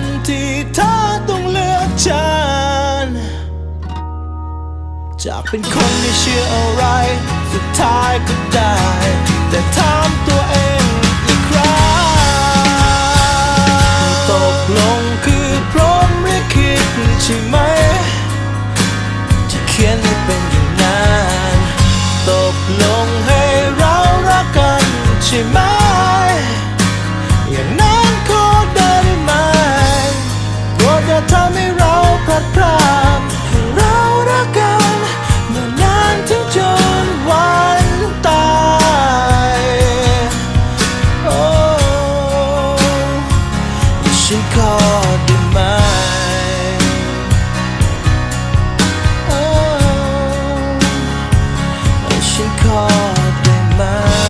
นที่เธอต้องเลือกฉัน จากเป็นคนไม่เชื่ออะไร สุดท้ายก็ได้ แต่ถามตัวเองอีกครั้งตกลงคือพร้อมหคิดใช่ไหม ที่เขียนให้เป็นอย่างนั้นตกลงให้